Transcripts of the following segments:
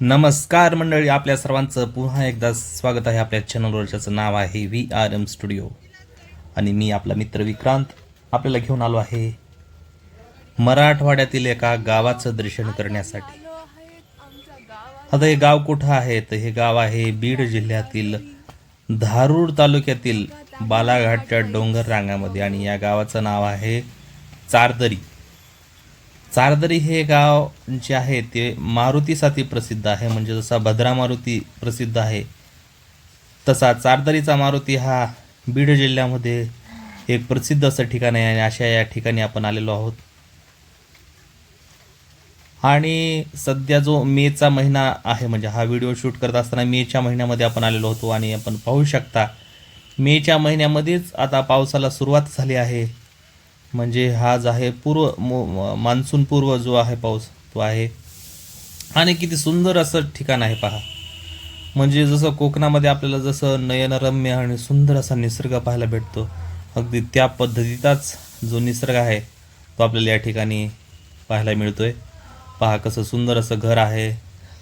नमस्कार मंडळी आपल्या सर्वांचं पुन्हा एकदा स्वागत आहे आपल्या चॅनलवर ज्याचं नाव आहे व्ही आर एम स्टुडिओ आणि मी आपला मित्र विक्रांत आपल्याला घेऊन आलो आहे मराठवाड्यातील एका गावाचं दर्शन करण्यासाठी. आता हे गाव कुठं आहे? तर हे गाव आहे बीड जिल्ह्यातील धारूर तालुक्यातील बालाघाटच्या डोंगर रांगामध्ये आणि या गावाचं नाव आहे चारदरी. चारदरी हे गाव जे आहे ते मारुतीसाठी प्रसिद्ध आहे. म्हणजे जसा भद्रा मारुती प्रसिद्ध आहे तसा चारदरीचा मारुती हा बीड जिल्ह्यामध्ये एक प्रसिद्ध असं ठिकाण आहे आणि अशा या ठिकाणी आपण आलेलो आहोत. आणि सध्या जो मेचा महिना आहे म्हणजे हा व्हिडिओ शूट करत असताना मेच्या महिन्यामध्ये आपण आलेलो होतो आणि आपण पाहू शकता मेच्या महिन्यामध्येच आता पावसाला सुरुवात झाली आहे. म्हणजे हा जो आहे पूर्व मो- मान्सून पूर्व जो आहे पाऊस तो आहे. आणि किती सुंदर असं ठिकाण आहे पहा. म्हणजे जसं कोकणामध्ये आपल्याला जसं नयनरम्य आणि सुंदर असा निसर्ग पाहायला भेटतो अगदी त्या पद्धतीचाच जो निसर्ग आहे तो आपल्याला या ठिकाणी पाहायला मिळतो आहे पहा कसं सुंदर असं घर आहे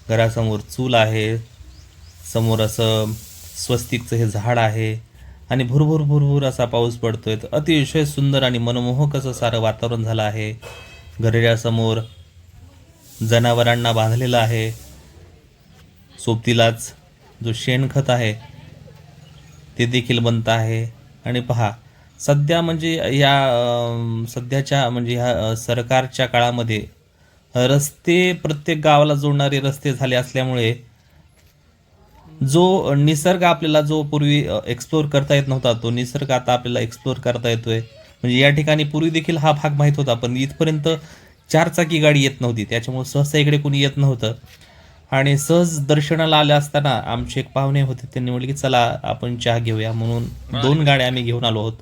घरासमोर चूल आहे समोर असं स्वस्तिकचं हे झाड आहे आणि भुरभुर भुरभुर असा पाऊस पडतोय. तर अतिशय सुंदर आणि मनमोहक असं सारं वातावरण झालं आहे. घरड्यासमोर जनावरांना बांधलेलं आहे. सोबतीलाच जो शेणखत आहे ते देखील बनत आहे. आणि पहा सध्या म्हणजे या सध्याच्या म्हणजे ह्या सरकारच्या काळामध्ये रस्ते प्रत्येक गावाला जोडणारे रस्ते झाले असल्यामुळे जो निसर्ग आपल्याला जो पूर्वी एक्सप्लोअर करता येत नव्हता तो निसर्ग आता आपल्याला एक्सप्लोअर करता येतोय. म्हणजे या ठिकाणी पूर्वी देखील हा भाग माहीत होता पण इथपर्यंत चारचाकी गाडी येत नव्हती. त्याच्यामुळे सहसा इकडे कोणी येत नव्हतं. आणि सहज दर्शनाला आले असताना आमचे एक पाहुणे होते त्यांनी म्हटले की चला आपण चहा घेऊया म्हणून दोन गाड्या आम्ही घेऊन आलो आहोत.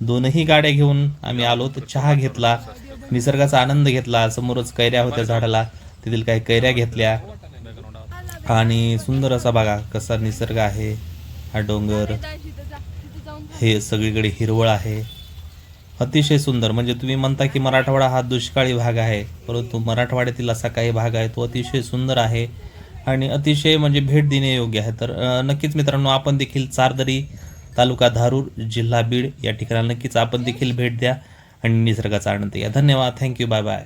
दोनही गाड्या घेऊन आम्ही आलो तर चहा घेतला निसर्गाचा आनंद घेतला समोरच कैऱ्या होत्या झाडाला तेथील काही कैऱ्या घेतल्या. आणि सुंदर असा बघा कसा निसर्ग आहे हा डोंगर. हे सगळीकडे हिरवळ आहे. अतिशय सुंदर. म्हणजे तुम्ही म्हणता की मराठवाडा हा दुष्काळी भाग आहे परंतु मराठवाड्यातील असा काही भाग आहे तो अतिशय सुंदर आहे आणि अतिशय म्हणजे भेट देणे योग्य आहे. तर नक्कीच मित्रांनो आपण देखील चारदरी तालुका धारूर जिल्हा बीड या ठिकाणी नक्कीच आपण देखील भेट द्या आणि निसर्गाचा आनंद घ्या. धन्यवाद. Thank you bye bye